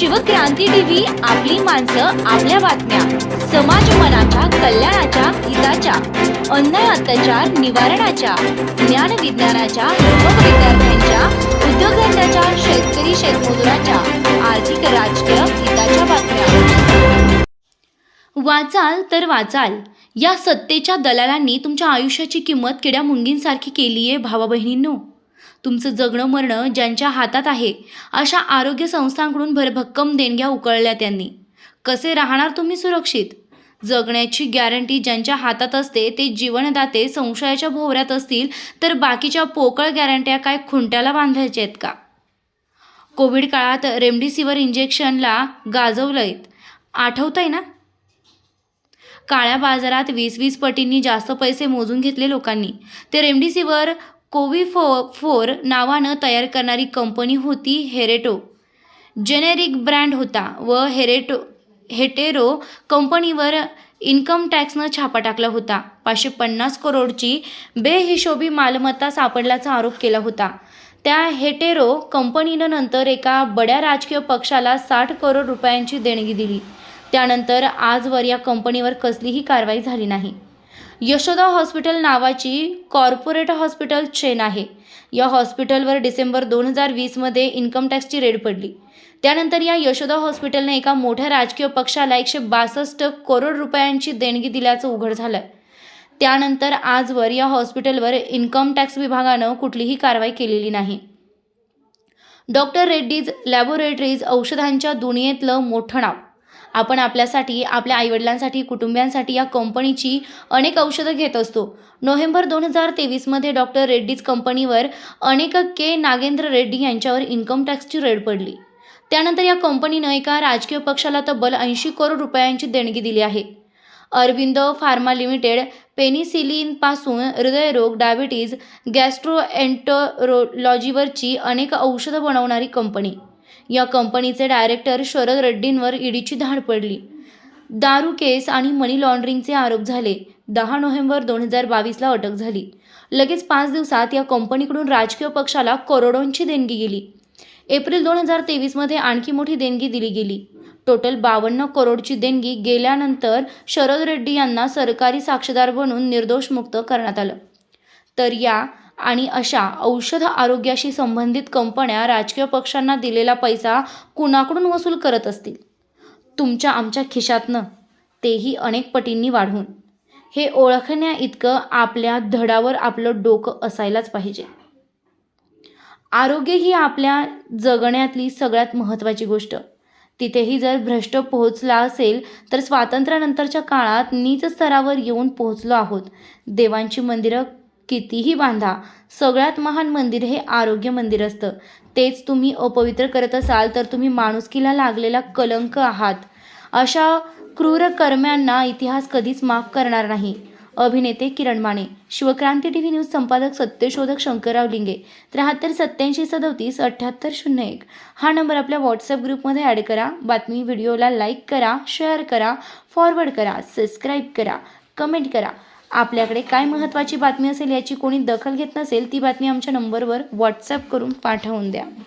Shivkranti TV आपली माणसं आपल्या बातम्या. समाज मनाच्या कल्याणाच्या हिताच्या. अन्याय अत्याचार निवारणाच्या. ज्ञान विज्ञानाच्या युवक विद्यार्थ्यांच्या उद्योगधंद्याच्या शेतकरी शेतमजुराच्या. आर्थिक राजकीय हिताच्या बातम्या. वाचाल तर वाचाल. या सत्तेच्या दलालांनी तुमच्या आयुष्याची किंमत किड्या मुंगींसारखी केली आहे भावा बहिणींनो तुमचं जगणं मरणं ज्यांच्या हातात आहे अशा आरोग्य संस्थांकडून भरभक्कम देणग्या उकळल्या त्यांनी कसे राहणार तुम्ही सुरक्षित? जगण्याची गॅरंटी ज्यांच्या हातात असते ते जीवनदाते संशयाच्या भोवऱ्यात असतील तर बाकीच्या पोकळ गॅरंट्या काय खुंट्याला बांधायच्या आहेत का? कोविड काळात रेमडेसिवीर इंजेक्शनला गाजवलंय. आठवतंय ना? काळ्या बाजारात वीस वीस पटींनी जास्त पैसे मोजून घेतले लोकांनी. ते रेमडेसिवीर कोविफो फोर नावानं तयार करणारी कंपनी होती हेरेटो. जेनेरिक ब्रँड होता व हेरेटो हेटेरो कंपनीवर इन्कम टॅक्सनं छापा टाकला होता. पाचशे पन्नास करोडची बेहिशोबी मालमत्ता सापडल्याचा आरोप केला होता. त्या हेटेरो कंपनीनं नंतर एका बड्या राजकीय पक्षाला साठ करोड रुपयांची देणगी दिली. त्यानंतर आजवर या कंपनीवर कसलीही कारवाई झाली नाही. यशोदा हॉस्पिटल नावाची कॉर्पोरेट हॉस्पिटल चेन आहे. या हॉस्पिटलवर डिसेंबर दोन हजार वीसमध्ये इन्कम टॅक्सची रेड पडली. त्यानंतर या यशोदा हॉस्पिटलने एका मोठ्या राजकीय पक्षाला एकशे बासष्ट करोड रुपयांची देणगी दिल्याचं उघड झालं त्यानंतर आजवर या हॉस्पिटलवर इन्कम टॅक्स विभागानं कुठलीही कारवाई केलेली नाही. डॉक्टर रेड्डीज लॅबोरेटरीज औषधांच्या दुनियेतलं मोठं नाव. आपण आपल्यासाठी आपल्या आईवडिलांसाठी कुटुंबियांसाठी या कंपनीची अनेक औषधं घेत असतो. नोव्हेंबर दोन हजार तेवीसमध्ये डॉक्टर रेड्डीज कंपनीवर अनेक के. नागेंद्र रेड्डी यांच्यावर इन्कम टॅक्सची रेड पडली. त्यानंतर या कंपनीनं एका राजकीय पक्षाला तब्बल ऐंशी करोड रुपयांची देणगी दिली आहे. अरविंद फार्मा लिमिटेड पेनिसिलिनपासून हृदयरोग डायबिटीज गॅस्ट्रोएन्टरोलॉजीवरची अनेक औषधं बनवणारी कंपनी. या कंपनीचे डायरेक्टर शरद रेड्डींवर ईडीची धाड पडली. दारू केस आणि मनी लॉन्ड्रिंगचे आरोप झाले. दहा नोव्हेंबर दोन हजार बावीसला अटक झाली. लगेच पाच दिवसात या कंपनीकडून राजकीय पक्षाला करोडोंची देणगी गेली. एप्रिल दोन हजार तेवीसमध्ये आणखी मोठी देणगी दिली गेली. टोटल बावन्न करोडची देणगी गेल्यानंतर शरद रेड्डी यांना सरकारी साक्षीदार बनून निर्दोष मुक्त करण्यात आलं. तर या आणि अशा औषध आरोग्याशी संबंधित कंपन्या राजकीय पक्षांना दिलेला पैसा कुणाकडून वसूल करत असतील? तुमच्या आमच्या खिशातनं. तेही अनेक पटींनी वाढवून. हे ओळखण्या इतकं आपल्या धडावर आपलं डोकं असायलाच पाहिजे. आरोग्य ही आपल्या जगण्यातली सगळ्यात महत्त्वाची गोष्ट. तिथेही जर भ्रष्ट पोहोचला असेल तर स्वातंत्र्यानंतरच्या काळात नीच स्तरावर येऊन पोहोचलो आहोत. देवांची मंदिरं कितीही बांधा सगळ्यात महान मंदिर हे आरोग्य मंदिर असतं. तेच तुम्ही अपवित्र करत असाल तर तुम्ही माणुसकीला लागलेला कलंक आहात. अशा क्रूर कर्म्यांना इतिहास कधीच माफ करणार नाही. अभिनेते Kiran Mane Shivkranti T V news संपादक सत्यशोधक शंकरराव लिंगे त्र्याहत्तर सत्याऐंशी सदोतीस अठ्ठ्याहत्तर शून्य एक. हा नंबर आपल्या व्हॉट्सअप ग्रुपमध्ये ॲड करा. बातमी व्हिडिओला लाईक करा शेअर करा फॉरवर्ड करा सबस्क्राईब करा कमेंट करा. आपल्याकडे काय महत्त्वाची बातमी असेल याची कोणी दखल घेत नसेल ती बातमी आमच्या नंबरवर व्हॉट्सअप करून पाठवून द्या.